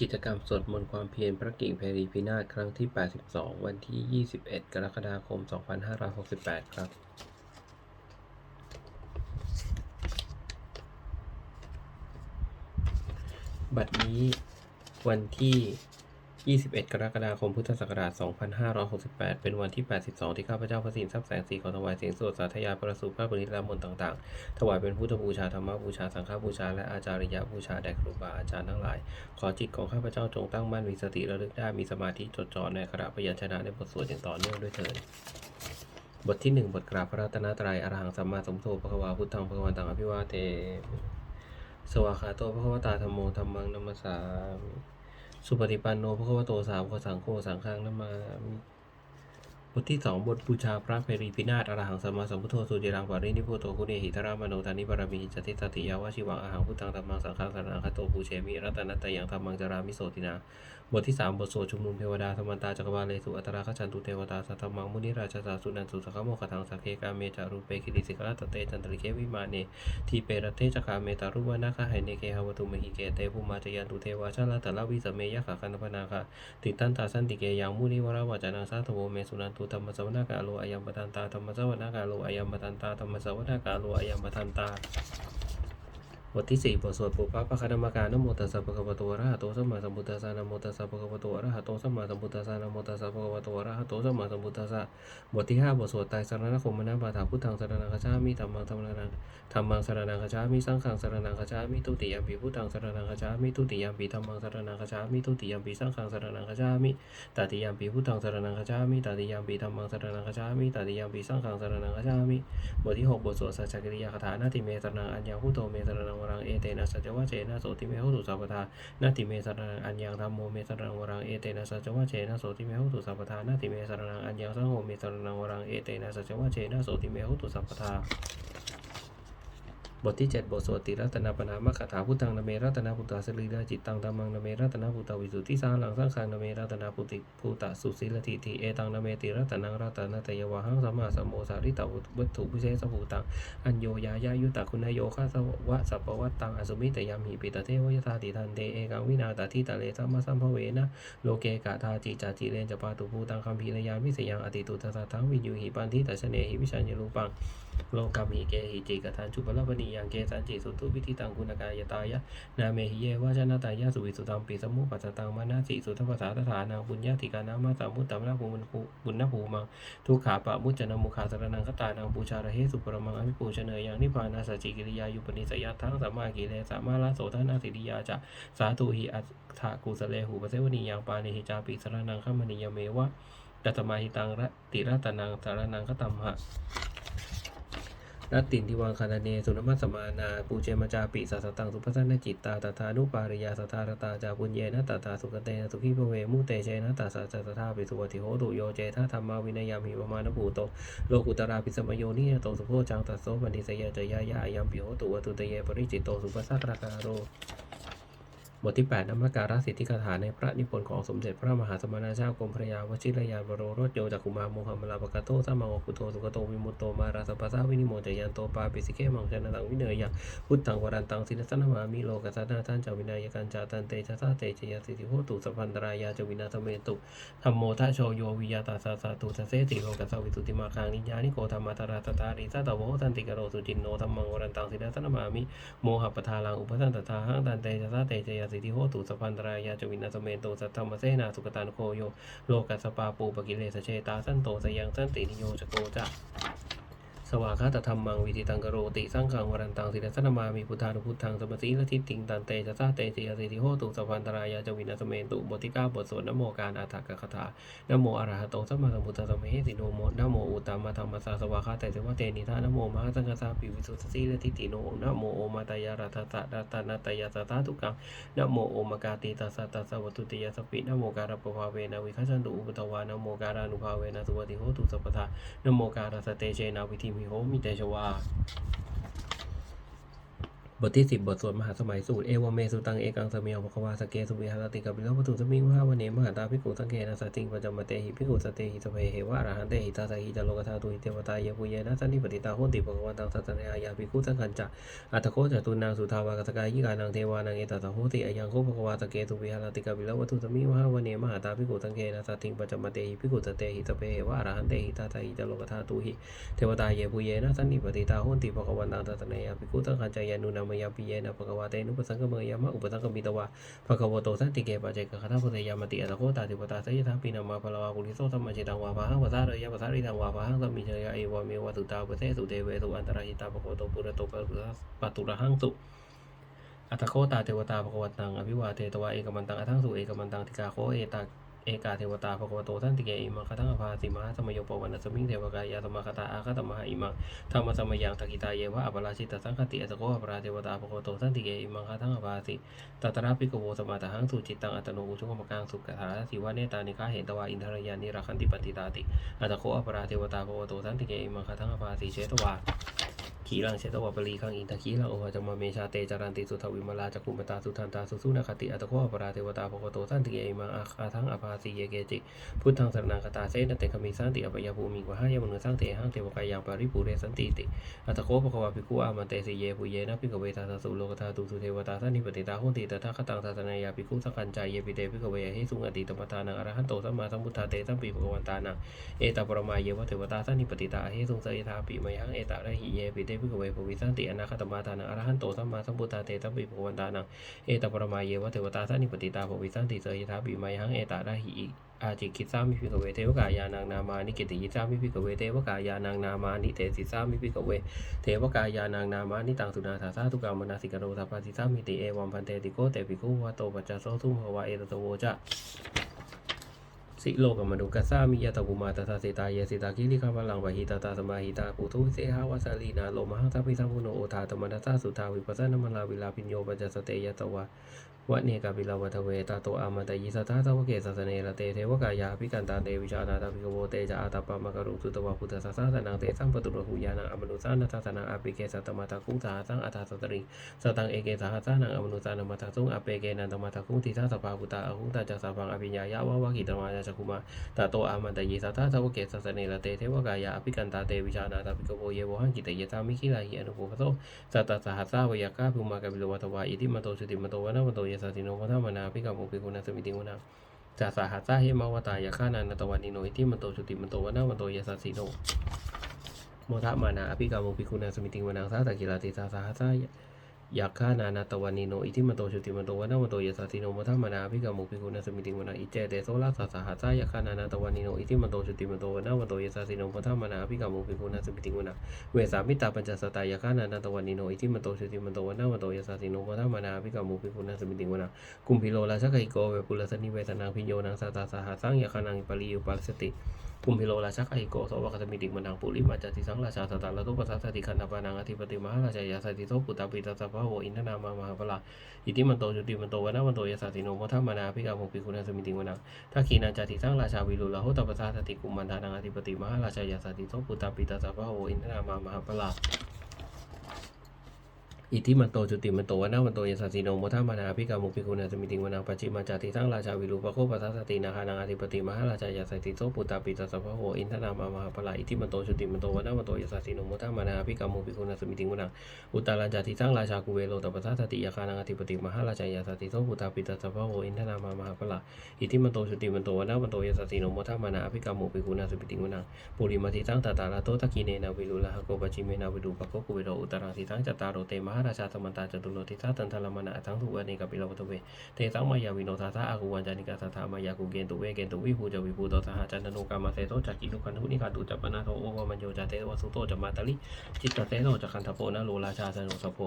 กิจกรรมสวดมนต์ความเพียรพระกิ่งเพรีพินาศครั้งที่ 82 วันที่ 21 กรกฎาคม 2568 ครับ บัดนี้วันที่ 21 กรกฎาคม พุทธศักราช 2568 เป็นวันที่ 82 ที่ข้าพเจ้าพระสินทรัพย์แสงสีขอถวายเสียงสวดสาธยายประสูติพระบริตรมนต์ต่าง ๆ ถวายเป็นพุทธบูชาธรรมบูชา สังฆบูชา และอาจาริยบูชา แด่ครูบาอาจารย์ทั้งหลาย ขอจิตของข้าพเจ้าจงตั้งมั่นมีสติระลึกได้มีสมาธิจดจ่อในขณะพยัญชนะในบทสวดอย่างต่อเนื่องด้วยเถิดบทที่หนึ่งบทกราบพระรัตนตรัยอรหังสัมมาสัมพุทโธพระควาพุทธังพระวันตังอภิวาเท สวากาโตพระควตาธรรมโมธรรมังนัมสสามิ สุปฏิปันโนพระวโตสาวกสังโฆสังฆังนัมมามบทที่สองบทบูชาพระเพรีพินาศอรหังสัมมาสัมพุทโธสุจิรังปารินิพุโตคุณเอหิทรามโนทานิบารมีจติตติยาวชิวังอาหังพุทธังธรรมังสังฆังสรนังคโตภูเชมิรัตนัตตยังธรรมังจารามิโสตินาบทที่สามบทสวดชุมนุมเทวดาธรรมันตาจักรวาลเลสุอัตราคชันตุเทวตาสัตมังมุนิราชสาสุนันสุสขโมคทังสักเคกาเมจารุเปคิริสิกราตเตจันตริเควิมาเนทีเปรเตจกาเมตารุวนาคาไหเนเกหาวตุมหิเกเตภูมาจยันตุเทวาชาลาตละวิสเมยะขาคันพนาคาติตันตาสันติเกยังมุนิวราวาจานังสาธโวเมสุนันตุธรรมสวนากาโลอายัมปตันตาธรรมสวนากาโลอายัมปตันตาธรรมสวนากาโลอายัมปตันตา บทที่สี่บทสวดปุพพะปะคะธรรมการนโมตัสสะภะคะวะโตอะระหะโตสัมมาสัมพุทธัสสะนโมตัสสะภะคะวะโตอะระหะโตสัมมาสัมพุทธัสสะนโมตัสสะภะคะวะโตอะระหะโตสัมมาสัมพุทธัสสะบทที่ห้าบทสวดไตรสรณคมนะปาฐาพุทธังสรณังคัจฉามิธัมมังธัมมังธัมมังสรณังคัจฉามิสังฆังสรณังคัจฉามิทุติยมปีพุทธังสรณังคัจฉามิทุติยมปีธัมมังสรณังคัจฉามิทุติยมปีสังฆังสรณังคัจฉามิตติยมปีพุทธังสรณังคัจฉามิตติยมปีธัมมังสรณังคัจฉามิตติยมปีสังฆังสรณังคัจฉามิบทที่หกบทสวดสัจจกิริยาคาถานาติเมสรนังอัญญังพุทโธเมสรนังวรังเอเตนะสัจวะเจนะโสติเมหุตุสัพพทานาติเมสรังอัญญังธัมโมเมสรังวรังเอเตนะสัจวะเจนะโสติเมหุตุสัพพทานาติเมสรังอัญญังสังโฆเมสรังวรังเอเตนะสัจวะเจนะโสติเมหุตุสัพพทา บทที่ 7 บทสวดติรัตนาปนามคาถาพุทธังนเมรัตนาพุทธาสลีลาจิตตังธรรมังนเมรัตนาพุทธาวิสุทธิสาลังสังขังนเมรัตนาพุติภูตะสุสีลทิติเอตังนเมติรัตนังรัตนาตยวะหังสัมมาสัมโมสาริตาวัตถุพิเศษภูตังอัญโยยายายุตะคุณโยคาสวะสัพพวัตตังอสุมิตยามหิปิตเทวยธาติทันเตเอกังวินาตทิตะเลสัมมาสัมภเวนะโลเกกะทาจิจาจิเลนจะปาตุภูตังคัมภีรยามิสยังอติตุตตะทังวิญญูหิปันทิตัชเนหิวิชัญญรูปัง โลกามีเกหิจิกทันจุปลปนิยังเกสันจิสุตุวิธิตังกุณกายตายะนาเมหิเยวาชนะตายะสุวิสุตัมปีสมุปัสตังมานาสิสุทภาษาตถานังบุญญาติกานามาสามุตตมนาภูมิภูบุญนภูมังทุกขาปะมุจจนะมุขาสรนังคตานังปูชาระเฮสุปรมังอภิปูชเนยยังนิพานาสจิกิริยายุปนิสยทังสัมมากิเลสามาลาโสทนาสิริยาจะสาธุหิอัตถะกุสเลหูปเสวนียังปานิหิจาปิสรนังขมณียเมวะตัตมาหิตังระติรัตนังสารนังคตัมหะ นัตตินทิวังคานาเน สุนมัสสมานา ปูเจมจาปิสัสตัง สุภสันนจิตตาตถานุปาริยาสตารตาจาปุญเยนะตตาสุกเตนะสุขีภเวมุเตเชนะตาสัจจตถาปิสุวัติโหตุโยเจธาธรรมาวินยามิวมานภูโต โลกุตราปิสมโยนิยโตสุโพจังตัสโสปันติสยเจยายายามปิโหตุวตุเตเยปริจิตโตสุปสักราการโร บทที่ 8นมัสการสิทธิคาถาในพระนิพนธ์ของสมเด็จพระมหาสมณเจ้ากรมพระยาวชิรยานวโรรสโยจักกุมาโมหัมมลาปกาโตสัมมาวุโตสุกโตวิมุตโตมาราสปัสสาวินิโมจยันโตปาปิสิเกมังชนะตังวิเนยยังพุทธังวรันตังสินสนามามิโลกัสนาท่านจาวินายกันจาตันเตชะตาเตชยสิทธิโหตุสัพพันตรายาจวินาธเมตุธรรมโมทะโชโยวิยาตาสาสาตุทะเสติโลกัสวิตุติมาคังนิญานิโกธรรมตราตตาริสัตโวตันติกโรสุจินโนธรรมังวรันตังสินสนามามิโมหปทาลังอุปสันตถาหังตันเตชะสะเตชยสิทธิโหตุสัพพันตรายาจวินาสเมโตสัทธรรมเสนาสุกตานโคโยโลกัสสปาปูปกิเลสเชตาสันโตสยังสันตินิโยจโกจะ สวากาตธรรมังวิธิตังกโรติสังขังวรันตังสิรสนามามีพุทธานุพุทธังสมสีละทิติงตันเตชะสะเตชยสิทิโหตุสัพพันตรายาจวินาสเมตุบทที่เก้าบทสวดนโมการอาถรรกคาถานโมอระหะโตสัมมาสัมพุทธัสสะมเหสิโนโมนโมอุตตมะธรรมสสสวากาแต่เสวะเตนิทานโมมหาสังฆสาปิวิสุทธิสีละทิฏฐิโนนโมโอมาตายารัตตะรัตนาตยาสตาทุกังนโมโอมกาติตัสะตัสวัตุติยาสปินโมการะปภาเวนะวิคัสสันตุอุปตวานโมการานุภาเวนะสุปฏิโหตุสัพพทานโมการะสเตเชนะวิธิมิโหมิเตชวา บทที่ 10 บทสวดมหาสมัยสูตร เอวเมสุตัง เอกังสมียวภควาสเกสุวิหารติกัปปิโลปตุสมิงวหาวเนมหาตาภิกขุสังเกนะสติงปัจจมเตหิภิกขุสเตหิสเพเหวะอรหันเตหิตาสหิจโลกธาตุหิเทวตาเยปุเยนะสันนิปติตาโหติภควันตังสัตนายาภิกขุสังคัญจะอัตโคจตุนางสุทาวากสกายิกานังเทวานังเอตตาโหติอายังโคภควาสเกสุวิหารติกัปปิโลปตุสมิงวหาวเนมหาตาภิกขุสังเกนะสติงปัจจมเตหิภิกขุสเตหิสเพเหวะอรหันเตหิตาสหิจโลกธาตุหิเทวตาเยปุเยนะสันนิปติตาโหติภควันตังสัตนายาภิกขุสังคัญจะยานุนามยาปิเยนะภควาเต นุปสังกเมยามะอุปสังกมิตวะภะคะวะโตสันติเกปะเจกะคาถาพุทธยามติอัตโคตาติปตาสยถาปินามาภลวะกุลิโสสัมมาจิตังวาภาหังวะสาเรยะภะสาริตังวาภาหังสัมมิเชยะเอวะเมวะสุตาอุปเสสุเตเวสุอันตรายตาภะคะวะโตปุระโตปะตุระหังสุอัตโคตาเทวตาภะคะวะตังอภิวาเทตวะเอกมันตังอัทังสุเอกมันตังติกาโคเอตา เอกาเทวตาภควโตสันติเกอิมังคทังอภาสิมาสมโยปวันสมิงเทวกายาสมคตาอาคตมหาอิมังธรรมสมยังตกิตาเยวะอปราชิตสังคติอัตโกอปราเทวตาปโกโตสันติเกอิมังคาทังอภาสิตัตระปิกโวสมาตหังสุจิตตังอัตโนอุชุกมกังสุกถาสิวะเนตานิคาเหตวาอินทรยานิราคันติปฏิตาติอัตโกอปราเทวตาปโกโตสันติเกอิมังคาทังอภาสิเชตวา ขีรังเชตวาปรีคังอินทขีรังโอหะจมาเมชาเตจารันติสุทวิมลาจักุมตาสุทันตาสุสุนาคติอัตโกอปราเทวตาปโกโตสันติเอิมังอาคาทังอภาสิเยเกจิพุทธังสรนังคตาเสนเตคมิสันติอปยภูมิกวะหายมนุสังเตหังเทวกายังปาริปุเรสันติติอัตโคภควาภิกขุอามันเตสิเยปุเยนะภิกขเวทาสสุโลกธาตุสุเทวตาสันนิปติตาหุนติตถาคตังทัสนายาภิกขุสังคัญจายเยปิเตภิกขเวหิสุงอติตมตานังอรหันโตสัมมาสัมพุทธาเตสัมปีภควันตานังเอตปรมาเยวะเทวตาสันนิปติตาหิสุงสยธาปิมยังเอตระหิเยปิเตภิกเวภวิสันติอนาคตมาทานังอรหันโตสัมมาสัมพุทธาเตสัมปีภวันตานังเอตปรมาเยวะเทวตาสันิปติตาภวิสันติเสยธาปิมยังเอตาระหิอาจิกิสามิภิกเวเทวกายานังนามานิกิติยิสามิภิกเวเทวกายานังนามานิเตสิสามิภิกเวเทวกายานังนามานิตังสุนาถาสาทุกามนาสิกโรสัพพสิสามิติเอวัมพันเตติโกเตปิโกวะโตปัจจโสทุมภวะเอตโตโวจะ สิโลกมนุกัสสามิยตกุมาตตาเสตายสิตากิริคาพลังวะหิตาตาสมาหิตาปุถุเสหาวาสาลีนาโลมหังทัพพิสัมพุโนโอทาตมนัสสาสุทาวิปัสสนมลาวิลาปิญโยปัจจสเตยตวะ วะเนกาปิลาวัทเวตาโตอามันตยิสัทธาทวเกสัสเนระเตเทวกายาภิกันตาเตวิชานาตาภิกโวเตจาอาตาปามะกรุสุตวะพุทธสัสสะนังเตสัมปตุระหุยานังอมนุสานัสสนังอปิเกสัตมะตะคุสาสังอัตถาสตริสตังเอเกสหัสสานังอมนุสานัมะตะสุงอเปเกนันตมะตะคุทิทัสสะภาพุตาอหุตาจัสสะพังอภิญญายาวะวะกิตมายาจักขุมาตาโตอามันตยิสัทธาทวเกสัสเนระเตเทวกายาอภิกันตาเตวิชานาตาภิกโวเยวหังกิตเยตามิคิลาหิอนุโภคโตสัตตาสหัสสะวยากาภุมากะปิโลวัตวะอิติมโตสุติมโตวะนะมโตยสัสสิโนวัฏมนาภิกขโมปิกุณสมิติกุณาจาสาหัสซาเฮมาวตายาฆานันตวันนิโนอิทิมันโตจุติมันโตวนามันโตยาสัสสิโนโมทะมานาอภิกาโมปิกุณสมิติกุณังสาตะกิลาติสาสาหัสซายาฆานานาตวันนิโน อิทิมโตจุติมโตวนามันโตยาสัสสิโนโมทมานาภิกาโมปิกุณสมิติกุณังอิเจเตโสลาสาสาหัสสายาฆานานาตวันนิโน อิทิมโตจุติมโตวนามันโตยาสัสสิโนโมทมานาภิกาโมปิกุณสมิติกุณังเวสามิตาปัญจสตายาฆานานาตวันนิโน อิทิมโตจุติมโตวนามันโตยาสัสสิโนโมทมานาภิกาโมปิกุณสมิติกุณังกุมพิโลราชกิโกเวปุลสนิเวสนังพิโยนังสาตาสหาสังยาคานังปริยุปัสสติ ภูมิโลราชกิโกสวะคตมิติมนังปุริมาจติสังราชาตตาละตุปัสสติขันธปานังอธิปติมหาราชายาสติโตปุตตาปิตาสัพพะโวอินทนามามหาพลาอิติมันโตจุติมันโตวนามันโตยาสติโนโมทัมมานาภิกาโมปิคุณสมิติมนังทักขีนันจติสังราชาวิรุลาโหตปัสสติกุมมันทานังอธิปติมหาราชายาสติโตปุตตาปิตาสัพพะโวอินทนามามหาพลา อิทธิมันโตจุติมันโตวนามันโตยสัสสิโนโมทัมมานาภิกามุภิกุณาสมิติวนังปัจจิมาจาติทั้งราชาวิรูปโคปัสสตินาคานังอธิปติมหาราชายาสติโตปุตตาปิตาสัพพะโหอินทนามามหาพลาอิทธิมันโตจุติมันโตวนามันโตยสัสสิโนโมทัมมานาภิกามุภิกุณาสมิติวนังอุตตารัญจาติทั้งราชากุเวโลตปัสสติยาคานังอธิปติมหาราชายาสติโตปุตตาปิตาสัพพะโหอินทนามามหาพลาอิทธิมันโตจุติมันโตวนามันโตยสัสสิโนโมทัมมานาภิกามุภิกุณาสมิติวนังปุริมาติทั้งตาตาลาโตตะกีเนนาวิลุลาหโกปัจจิเมนาวิรูปโคกุเวโลอุตตรังติทั้งจตารโรเตมาราชาสมันตาจตุโลติทัตันทลมนาทั้งทุกวันนี้กับปิโลวัตเวเตสังมายาวิโนทาสาอากุวันจานิกาสถามายากุเกนตุเวเกนตุวิภูจวิภูโตสหจันทโนกามาเสโตจักิลุคันทุนิกาตุจัปนาโทโอวามันโยจาเตวสุโตจมาตาลิจิตตเตโนจักันทโพนะโลราชาสนุสโพ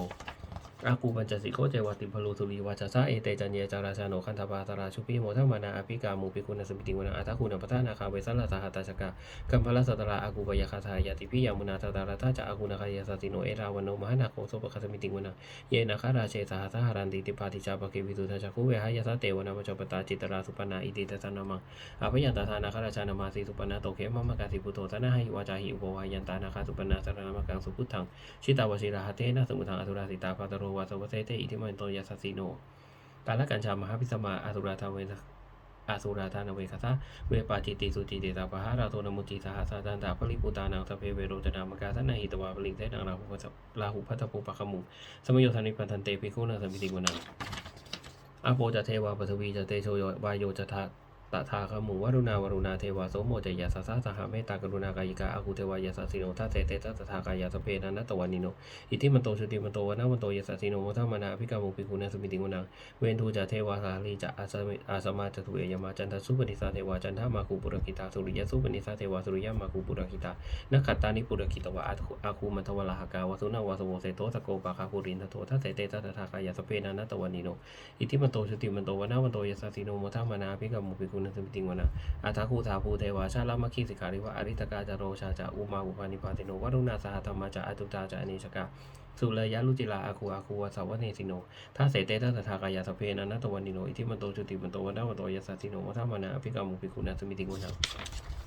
อากูปัญจสิโกเจวติพลูสุรีวาจาซาเอเตจันเยจาราชาโนคันธปาตราชุปิโมทัมมานาอภิกามูปิกุณสมิติวนาอัตคุณปทานาคาเวสัลลาสหัตตาชกากัมพลสัตราอากูปยาคาทายาติพิยามุนาตตาราตาจะอากูนาคายาสติโนเอราวันโนมหานาโคโสปคสมิติวนาเยนาคาราเชสหัสหารันติติปาติจาปกิวิตุทาจักุเวหายาสเตวนาปจปตาจิตราสุปนาอิติตตานามังอภยันตานาคาราชานามาสีสุปนาโตเขมมะกาสิปุโตตนะหิวาจาหิอุปวายันตานาคาสุปนาสรามกังสุพุทธังชิตาวชิราหเตนะสมุทังอสุราสิตาปาตโรวาสวเสเตอิทิมันโตยัสสิโนกาลกัญชามหาพิสมาอาสุราธาเวสอาสุราธานเวคาสาเวปาจิติสุจิติตาปหาราโตนมุติสหัสตันตาปริปุตานังสพเพเวโรจนามกาสนาหิตวาปลิงเตนังราหุปัสลาหุพัตโปปะขมุสมโยธานิปันทันเตปิโคนังสมิติกุนังอาโปจะเทวาปทวีจะเตโชโยวายโยจะทา ตถาคมุวรุณาวรุณาเทวาโสโมจยาสสะสหเมตตากรุณากายิกาอาคุเทวายาสสิโนทัสเตเตตตถากายาสเพนันตวานิโนอิทิมันโตชุติมันโตวนามันโตยาสสิโนโมทัมมานาภิกามุปิกุณสมิติกุณังเวนทูจะเทวาสาลีจะอาสมอาสมาจตุเอยมาจันทสุปนิสาเทวาจันทมาคูปุรกิตาสุริยสุปนิสาเทวาสุริยมาคูปุรกิตานักขัตตานิปุรกิตวะอาคูมันทวลาหกาวสุนาวาสโวเสโตสโกปะคาภูรินทโตทัสเตเตตตถากายาสเพนันตวานิโนอิทิมันโตชุติมันโตวนามันโตยาสสิโนมทัมมานาภิกามุปิกุณสมิติกุณังอาทาคูทาภูเทวาชาลามคิสิกาลิวะอริตกาจโรชาจาอุมาอุปานิปาติโนวรุณาสหธรรมาจาอตุตาจาอเนชกาสุเลยะลุจิลาอาคูอาคูวาสาวเนสิโนถ้าเสเตทัสทากายาสเพนันนตวันนิโนอิทิมันโตจุติมันโตวันดาวันโตยสสสิโนมัทมานาอภิกามุปิกุณาสมิติกุณัง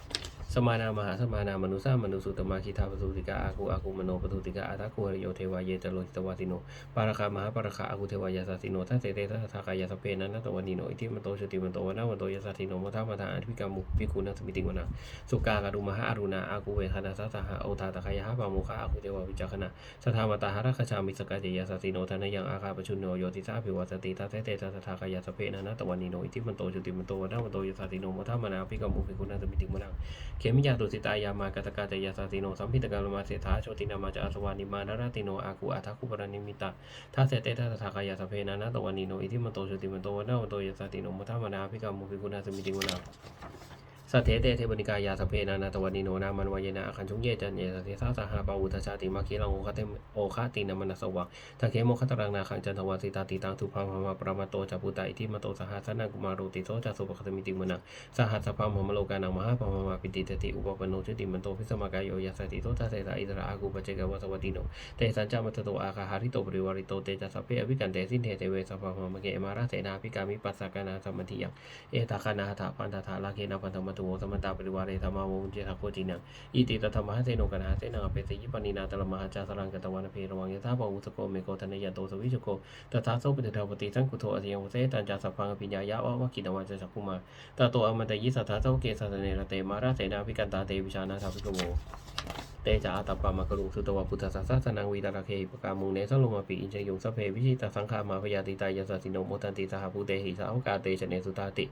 สมานามหาสมานามนุสามนุสุตมาคิทาปทุติกาอากูอากูมโนปทุติกาอาทาคูหริโยเทวายเยจโลหิตวาติโนปาราคามหาปารคาอากูเทวายาสัสสิโนทัสเตเตทัสทากายาสเพนันนตวันิโนอิทิมโตชติมโตวนาวันโตยสัสสิโนมัทมาทาอภิกามุปิกุณาสมิติกุณังสุกากาดุมหาอรุณาอากูเวคณาสัสหะโอทาตะคายาปามุขะอากูเทวาวิจักขณะสทามตาหาราคชามิสกาเจยาสัสสิโนทานายังอาคาปชุนโนโยติสาภิวัสติทัสเตเตทัสทากายาสเพนันนตวันิโนอิทิมโตชติมโตวนาวันโตยสัสสิโนมัทมานาอภิกามุปิกุณาสมิติกุณังเขมิยาตุสิตายามากตกาจยาสาติโนสัมพิตกาลมาเสถาโชตินามาจาสวานิมานารติโนอากูอาทคุปรนิมิตาทาเสเตทัสทากายาสเพนานาตวานิโนอิทิมโตโชติมโตวันาโตยาสาติโนมุทามนาภิกามุขิกุณาสมิติกุณา สัทเทเตเทวนิกายาสเพนานาตวานิโนนามันวายนะอาคันชุงเยจันเยสเทสาสหาปาวุทชาติมาคีลังโอคาเตโอคาตินามันสวังทัเคโมคตรังนาคังจันทวาสิตาติตังทุพังพมาปรมาโตจัปุตตาอิทิมโตสหัสนากุมารุติโสจัสุปคตมิติมุนังสหัสสพัมมโลกานังมหาปมมาปิติตติอุปปโนจุติมันโตพิสมากายโยยัสติโตทัสเสสะอิสระอากูปเจกวสวัติโนเตสัญจามัตโตอาคาหาริโตปริวาริโตเตจัสสะเพอวิกันเตสินเทเตเวสัพพมะเกมาราเสนาภิกามิปัสสกานาสมติยังเอตาคานาหะปันทธาลาเคนะปันธมตุโวสมันตาปริวาเรธรรมาวงเจทาโคจินังอิติตถมหเสโนกนาเสนังอเปสยิปนินาตลมหาจาสรังกตวันเพรวังยถาปวุสโกเมโกธนยโตสวิจโกตถาโสปฏิทาวติสังกุโทอเสียงเสตัญจาสัพพังปิญญายะวะวะกินวันจะสัพพุมาตาโตอมันตยิสัทธาเจ้าเกสัตเนระเตมาราเสนาภิกันตาเตวิชานาทาภิกโวเตจาอาตปามะกรุงสุตวะพุทธสัสสะนังวีตาระเคปกามุงเนสโลมาปิอินเจยุงสเพวิชิตสังขามาพยาติตายาสสิโนโมตันติสหภูเตหิสาวกาเตชเนสุตาติ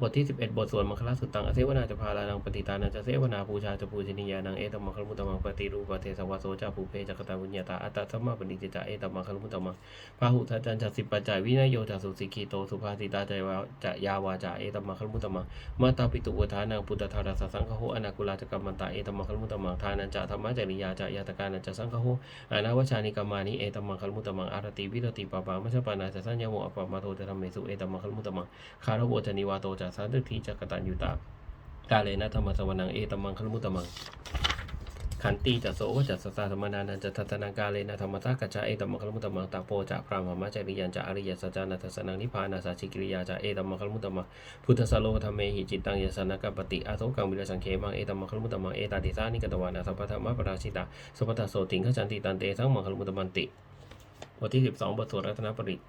บทที่ 11 บทสวดมังคลาสุตตังอเสวนาจะพาลานังปฏิตานังจะเสวนาปูชาจะปูชนียานังเอตมังคลมุตตมังปฏิรูปเทสวะโสจะภูเพจักตาวุญญาตาอัตตะสัมมาปณิจิตาเอตมังคลมุตตมังพาหุทัจจันจะสิปัจจัยวินโยจะสุสิกีโตสุภาสิตาใจวาจะยาวาจาเอตมังคลมุตตมังมาตาปิตุอุทานังปุตตธาราสสังฆโหอนาคุลาจกัมมันตาเอตมังคลมุตตมังทานันจะธรรมะจริยาจะยาตกานันจะสังฆโหอานาวชานิกามานิเอตมังคลมุตมังอารติวิรติปปามัชปานาจะสัญญโมอปมาโทจะธรรมเมสุเอตมังคลมุตตมังคารโวจะนิวาโตจะาสันติทีจะกตัญญูตากาเลนะธรรมสวนังเอตมังคลมุตตมังขันติจะโสวจะสสะธรรมนานันจะทัตนังกาเลนะธรรมทักกัจจเอตมังคลมุตตมังตาโปจะพรามะจริยันจะอริยสัจานัทสนังนิพพานาสาชิกิริยาจะเอตมังคลมุตตมังพุทธสโลธรรมเมหิจิตตังยสนะกัปปติอาโสกังวิรสังเคมังเอตมังคลมุตตมังเอตาติสานิกตวานาสัพพธรรมปราชิตาสุปตโสติงขจันติตันเตสังมังคลมุตตมันติบทที่ 12บทสวดรัตนปริต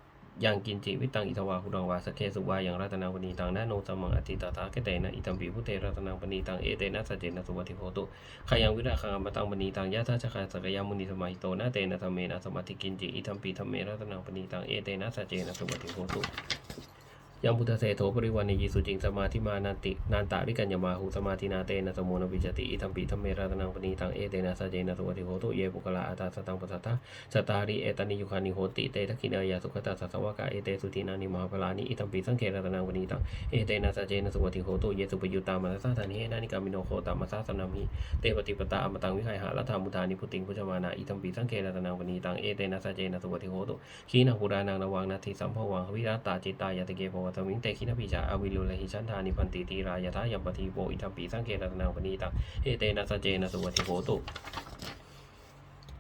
ยังกินจิวิตังอิทวาหุดังวาสเคสุวายังรัตนังปณีตังนะโนสมังอติตาตาเกเตนะอิตัมปีพุเตรัตนังปณีตังเอเตนะสัจเจนะสุวัติโหตุขยังวิราคังอมตังปณีตังยะทัชคาสักยามุนีสมาหิโตนะเตนะธรรมเมนะสมาธิกินจิอิตัมปีธรรมเมรัตนังปณีตังเอเตนะสัจเจนะสุวัติโหตุ ยังพุทธเสโถปริวันในยีสุจิงสมาธิมานันตินันตาริกัญญมาหุสมาธินาเตนะสมุนวิจติอิทัมปิธรรมเมรัตนังปณีตังเอเตนะสัจเจนะสุวัติโหตุเยปุกลาอัตตาสตังปัสสตาสตาริเอตานิยุคานิโหติเตทะกินายาสุขตาสัสวะกะเอเตสุทินานิมหาพลานิอิทัมปิสังเครัตนังปณีตังเอเตนะสัจเจนะสุวัติโหตุเยสุปยุตตามัสสะธานิเอนานิกามิโนโคตามัสสะสนามิเตปฏิปตาอมตังวิหายหะรัฐามุทานิพุติงพุชมานาอิทัมปิสังเครัตนังปณีตังเอเตนะสัจเจนะสุวัติโหตุขีนาหุรานังระวังนาทิสัมภวังวิรัตตาจิตตายาตเกภวตมิงเตคินาปิจาอวิโลเลหิชันธานิพันติตีรายะทายัมปทีโปอิทัมปีสังเกตตนังปณีตังเอเตนะสเจนะสุวัติโหตุ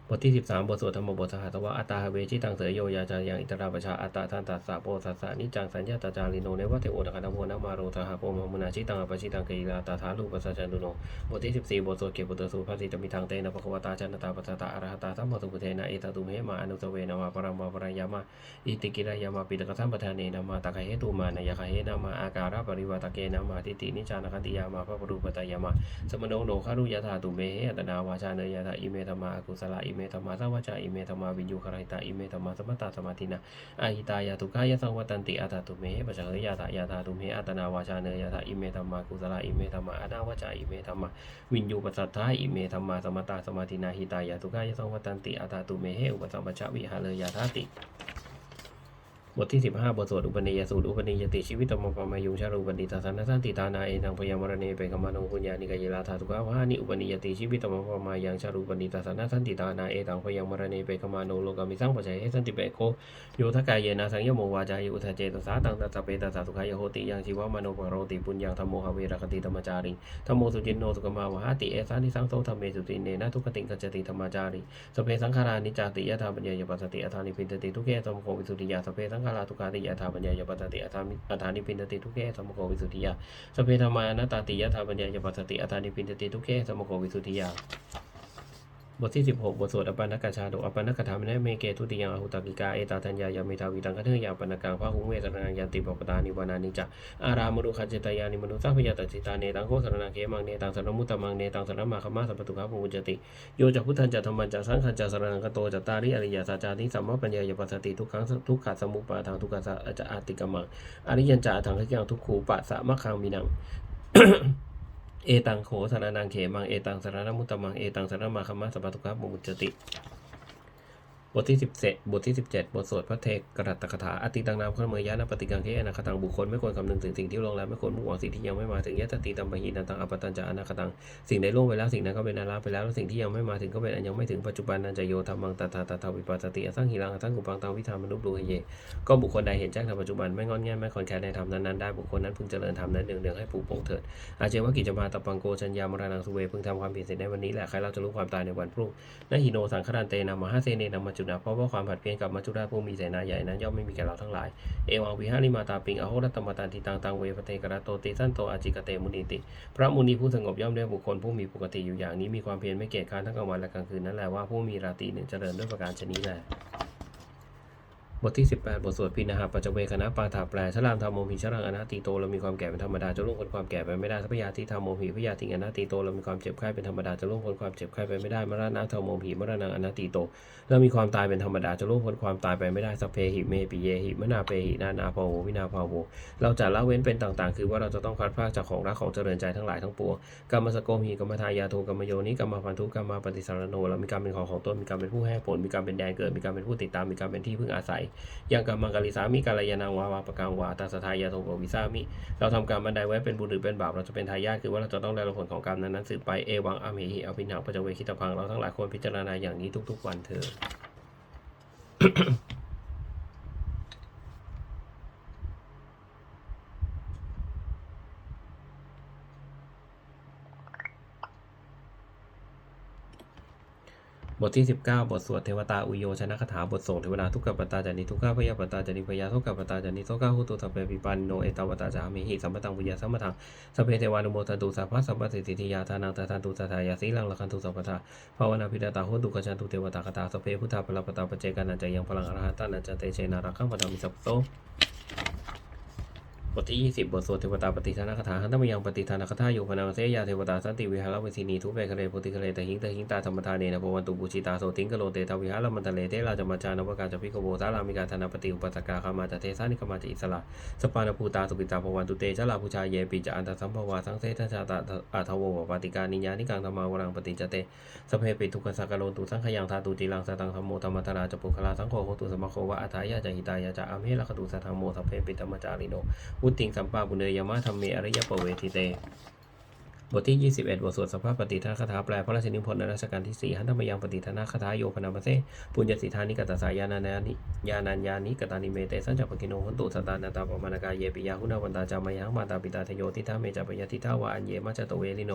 บทที่ 13 บทสวดธรรมบทสหัสวะอัตตาเวจิตังเสยโยยาจายังอิตราปชาอัตตาทันตัสสะโพสัสสะนิจังสัญญาตจาริโนเนวะเทโอตคะนโมนามาโรทหะโพมมุนาชิตังอปชิตังเกยิลาตาทาลูปัสสะจันตุโนบทที่ 14 บทสวดเกบุตรสูภาสิตมิทังเตนะภควตาจันตาปัสสตาอรหัตตาสัมมาสุปเทนะเอตตุเมมาอนุสเวนะมาปรังมาปรังยามาอิติกิรายามาปิตกสัมปทานเนนะมาตะคเหตุมานายคเหนะมาอาการะปริวาตะเกนะมาทิตินิจานคันติยามาพระปรุปตายามาสมโนโนคารุยะธาตุเมเหตนาวาจาเนยะธาอิเมธรรมาอกุศลอิเมธรรมาสวาจาอิเมธรรมาวิญญูคาริตาอิเมธรรมาสมตตาสมาธินาอาหิตายาตุกายะสังวัตันติอัตตุเมเหปะชะเฮยะธายาธาตุเมอัตนาวาจาเนยะธาอิเมธรรมากุสลอิเมธรรมาอนาวาจาอิเมธรรมาวิญญูปัสสัทธาอิเมธรรมาสมตตาสมาธินาหิตายาตุกายะสังวัตันติอัตตุเมเหอุปสัมปชาวิหาเลยาธาติ บทที่ 15 บทสวดอุปนิยสูตรอุปนิยติชีวิตตมปมายุงชารูปนิตาสันนสันติตานาเอนังพยามรเนเปกมานุปุญญานิกายลาธาตุกาวานิอุปนิยติชีวิตตมปมายังชารูปนิตาสันนสันติตานาเอตังพยามรเนเปกมานุโลกามิสังปชัยสันติเปโคโยทกายเยนะสังยโมวาจายุทธเจตสาตังตัสเปตัสสุขายโหติยังชีวมโนปโรติปุญญังธรรมโมหเวรคติธรรมจาริธรรมโมสุจินโนสุกมาวหาติเอสานิสังโสธรรมเมสุติเนนะทุกขติงกัจติธรรมจาริสเพสังขารานิจติยะธาปัญญาปัสสติอัฏฐานิพินติทุกเขสมโควิสุทธิยาสเพสังขาราทุกขาติยะธาปัญญายปัสสติอัฏฐามิอัฏฐานิพินตติทุกเขสมโควิสุทธิยาสเพธรรมานตตติยะธาปัญญายปัสสติอัฏฐานิพินตติทุกเขสมโควิสุทธิยา บทที่ 16 บทสวดอปันนกชาดกอปันนกถามนะเมเกทุติยังอหุตกิกาเอตาทัญญายามิทาวิตังคเทยาปนกังพระหุเวสรนังยันติปปตานิวานานิจอารามรุขจิตายานิมนุสัพพยาตจิตาเนตังโคสรนังเขมังเนตังสรมุตตมังเนตังสรมาคมาสัพพตุขาภูมุจติโยจะพุทธันจะธรรมันจะสังขันจะสรนังกโตจะตาริอริยสัจจานิสัมมาปัญญายปัสสติทุกขังทุกขะสมุปาทางทุกขะสัจอาติกมังอริยัญจะถังขยังทุกขูปะสะมะคังมินัง เอตังโขสารนังเขมัง เอตังสารนมุตตมัง เอตังสารมาคมมะสัพพทุกขะภูมุจติ บทที่ 17 บทที่ 17 บทสวดพระเทกรัตตคถาอติตังนามขเมยยะนะปฏิกังเขอนาคตังบุคคลไม่ควรคำนึงถึงสิ่งที่ลงแล้วไม่ควรมุ่งหวังสิ่งที่ยังไม่มาถึงยะตติตัมปะหินันตังอปตัญจะอนาคตังสิ่งใดล่วงไปแล้วสิ่งนั้นก็เป็นอาราไปแล้วสิ่งที่ยังไม่มาถึงก็เป็นอันยังไม่ถึงปัจจุบันนันจะโยธรรมังตถาตถาวิปัสสติอสังหิรังอสังกุปังตังวิธามนุปรูหเยก็บุคคลใดเห็นแจ้งในปัจจุบันไม่งอนแง่ไม่คอนแคลนในธรรมนั้นๆได้บุคคลนั้นพึงเจริญธรรมนั้นเนืองๆให้ปลูกปงเถิดอาเจวกิจมาตปังโกชัญญามรณังสุเวพึงทำความผิดเสร็จในวันนี้แหละใครเราจะรู้ความตายในวันพรุ่งนหิโนสังครันเตนะมาหาเสเนนะมัจจุนะ เพราะว่าความผัดเพี้ยนกับมัจจุราชผู้มีเสนาใหญ่นั้นย่อมไม่มีแก่เราทั้งหลาย เอวังวิหาริมาตาปิงอโหรัตตมตันติตังตังเวปเตกระโตติสันโตอาจิกเตมุนิติ พระมุนีผู้สงบย่อมได้บุคคลผู้มีปกติอยู่อย่างนี้มีความเพียรไม่เกียจคร้านทั้งกลางวันและกลางคืนนั่นแหละว่าผู้มีราตรีหนึ่งเจริญด้วยประการชนี้แหละ ทที่ 18 บทสวดพินาหปัจเวคณะปาถาแปลชรามธรรมโมหิชรังอนาติโตเรามีความแก่เป็นธรรมดาจะล่วงพ้นความแก่ไปไม่ได้สัพยาธิธรรมโมหิพยาธิอนาติโตเรามีความเจ็บไข้เป็นธรรมดาจะล่วงพ้นความเจ็บไข้ไปไม่ได้มรณะธรรมโมหิมรณะอนาติโตเรามีความตายเป็นธรรมดาจะล่วงพ้นความตายไปไม่ได้สัพเพหิเมปิเยหิมนาเปหินานาภโววินาภาโวเราจะละเว้นเป็นต่างๆ คือว่าเราจะต้องพัดพากจากของรักของเจริญใจทั้งหลายทั้งปวงกรรมสโกมหิกรรมทายาโทกรรมโยนิกรรมพันธุกรรมปฏิสารโนเรามีกรรมเป็นของของตนมีกรรมเป็นผู้ให้ผลมีกรรมเป็นแดนเกิดมีกรรมเป็นผู้ติดตามมีกรรมเป็นที่พึ่งอาศัยยังกรรมังกาลิสามิกาลยานังวาวาปะกังวาตาสทายาโทโกวิสามิ เราทำกรรมบันไดไว้เป็นบุญหรือเป็นบาปเราจะเป็นทายาทคือว่าเราจะต้องได้รับผลของกรรมนั้นนั้นสืบไปเอวังอเมหิอภินังปจจเวคิตพังเราทั้งหลายควรพิจารณาอย่างนี้ทุก ๆ วันเถิด บทที่ 19 บทสวดเทวตาอุโยชนะคาถาบทส่งเทวดาทุกขปตาจานิทุกขพยาปตาจานิพยาทุกขปตาจานิโสกาหุตุสัพเพปิปันโนเอตาวตาจามิหิสัมปตังวิยาสัมปทังสัพเพเทวานุโมทตุสัพพะสัมปสิทธิยาทานังตาทันตุสัทายาสีลังละคันตุสัพพทาภาวนาพิดาตาโหตุกชันตุเทวตาคาตาสัพเพพุทธาปลปตาปเจกานันจะยังพลังอรหัตตานันจเตเชนารักขังปดามิสัพโต บทที่ 20 บทสวดเทวตาปฏิทานคาถาหันตมยังปฏิทานคาถาโยพนังเสยยาเทวตาสันติวิหารเวสินีทุเปคะเลโพธิคะเลตหิงตหิงตาธรรมทานเนนะโพวันตุบุชิตาโสติงกะโลเตทวิหารมันตะเลเตราจมาจานวกาจพิกโวสารามิกาธนาปฏิอุปสกาคามาจเทสานิกมาจอิสระสปานภูตาสุปิตาภวันตุเตชะลาภูชาเยปิจอันตสัมภวาสังเสทชาตาอาทโวปาติกานิญานิกังธรรมาวรังปฏิจเตสเพปิทุกขสักโลตุสังขยังทาตุจิลังสตังธรรมโมธรรมตราจปุคลาสังโฆโหตุสมะโควะอัฏฐายาจหิตายาจาอเมลคตุสทังโมสเพปิตมจาริโนวุติงสัมปาบุเนยยมะธรรมเมอริยปเวทิเต บทที่ 21 บทสวดสภาพปฏิทานคาถาแปลพระราชนิพนธ์ในรัชกาลที่ 4 หันธรรมยังปฏิทานคาถาโยพนามเซปุญญสิทธานิกตสายานานานิยานัญญานิกตานิเมเตสัญจปกิโนหุนตุสตานาตาปมานากาเยปิยาหุนาวันตาจามายังมาตาปิตาทโยทิทาเมจปยติทาวาอัญเยมาจตเวลิโน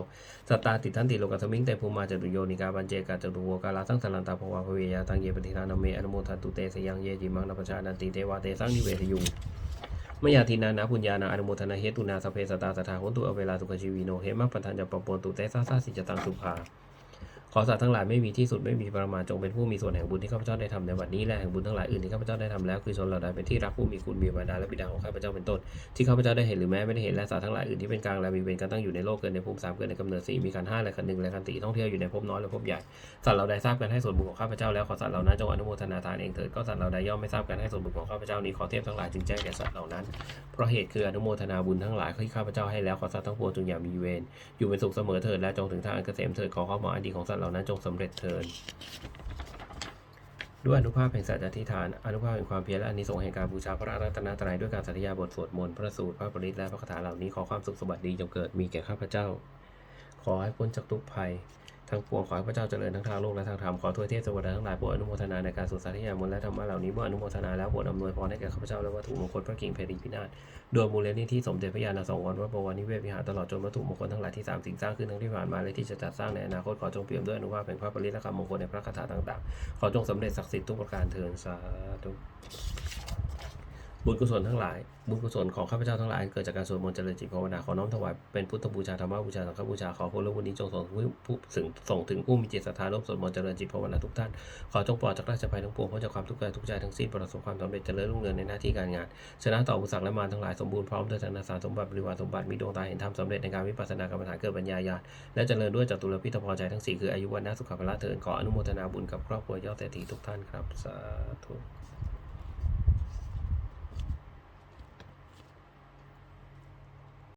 สตตาติทันติโลกัสมิงแต่ภูมาจตุโยนิกาบัญเจกาจตุโวกาลาสังสลันตาภวาภเวยาตังเยปฏิทานเมอนุโมทัตุเตสยังเยจิมังนปชานันติเทวาเตสังนิเวทยุง มยาทินานาปุญญานาอนุโมทนาเฮตุนาสเพสตาสถาโหนตุอเวลาสุขชีวีโนเหมะปันธัญจะปปนตุเตสาสาสิจตังสุภา ขอสัตว์ทั้งหลายไม่มีที่สุดไม่มีประมาณจงเป็นผู้มีส่วนแห่งบุญที่ข้าพเจ้าได้ทำในวันนี้และแห่งบุญทั้งหลายอื่นที่ข้าพเจ้าได้ทำแล้วคือชนเหล่าใดเป็นที่รักผู้มีคุณมีบารดาและบิดาของข้าพเจ้าเป็นต้นที่ข้าพเจ้าได้เห็นหรือแม้ไม่ได้เห็นและสัตว์ทั้งหลายอื่นที่เป็นกลางและมีเวรกันตั้งอยู่ในโลกเกิดในภูมิสามเกิดในกำเนิดสี่มีขันห้าและขันหนึ่งและขันสี่ท่องเที่ยวอยู่ในภพน้อยและภพใหญ่สัตว์เหล่าใดทราบกันให้ส่วนบุญของข้าพเจ้าแล้วขอสัตว์เหล่านั้นจงอนุโมทนาทานเองเถิดก็สัตว์เหล่าใดย่อมไม่ทราบกันให้ส่วนบุญของข้าพเจ้านี้ขอเทพทั้งหลายจึงแจ้งแก่สัตว์เหล่านั้นเพราะเหตุคืออนุโมทนาบุญทั้งหลายที่ข้าพเจ้าให้แล้วขอสัตว์ทั้งปวงจงอย่ามีเวรอยู่เป็นสุขเสมอเถิดและจงถึงทางอันเกษมเถิดขอข้อมาอันดีของสัตวเหล่านั้นจงสำเร็จเถิดด้วยอนุภาพแห่งสัจจธิฐาน อนุภาพแห่งความเพียรและอานิสงส์แห่งการบูชาพระรัตนตรัยด้วยการสัตยาบทสวดมนต์พระสูตรพระปริตและพระคาถาเหล่านี้ขอความสุขสวัสดีจงเกิดมีแก่ข้าพเจ้า ขอให้พ้นจากทุกภัย ทั้งปวงขอให้พระเจ้าเจริญทั้งทางโลกและทางธรรมขอทั่วเทพสวรรค์ทั้งหลายโปรดอนุโมทนาในการสวดสาธยายมนต์และธรรมะเหล่านี้เมื่ออนุโมทนาแล้วโปรดอำนวยพรให้แก่ข้าพเจ้าและวัตถุมงคลพระกิ่งเพรีพินาศโดยมูลนิธิสมเด็จพระญาณสังวรวัดบวรนิเวศวิหารตลอดจนวัตถุมงคลทั้งหลายที่สามสิ่งสร้างขึ้นทั้งที่ผ่านมาและที่จะจัดสร้างในอนาคตขอจงเปี่ยมด้วยอนุภาพแห่งพระปริตและคำมงคลในพระคาถาต่าง ๆ ขอจงสำเร็จศักดิ์สิทธิ์ทุกประการเทินสาธุ บุญกุศลทั้งหลาย บุญกุศลของข้าพเจ้าทั้งหลาย เกิดจากการสวดมนต์เจริญจิตภาวนาขอน้อมถวายเป็นพุทธบูชาธรรมบูชาสังฆบูชาขอผลบุญนี้จงส่งถึงผู้ถึงส่งถึงผู้มีจิตศรัทธาร่วมสวดมนต์เจริญจิตภาวนาทุกท่าน ขอจงปลอดจากราชภัยทั้งปวงพ้นจากความทุกข์กายทุกใจทั้งสิ้นประสบความสำเร็จเจริญรุ่งเรืองในหน้าที่การงาน ชนะต่ออุปสรรคและมารทั้งหลายสมบูรณ์พร้อมด้วยธนสารสมบัติบริวารสมบัติมีดวงตาเห็นธรรมสำเร็จในการวิปัสสนากรรมฐานเกิดปัญญาญาณและเจริญด้วยจตุรพิธพรใจทั้งสี่คืออายุวันนะสุขภาละเถิดขออนุโมทนาบุญกับครอบครัวยอดเศรษฐีทุกท่านครับสาธุ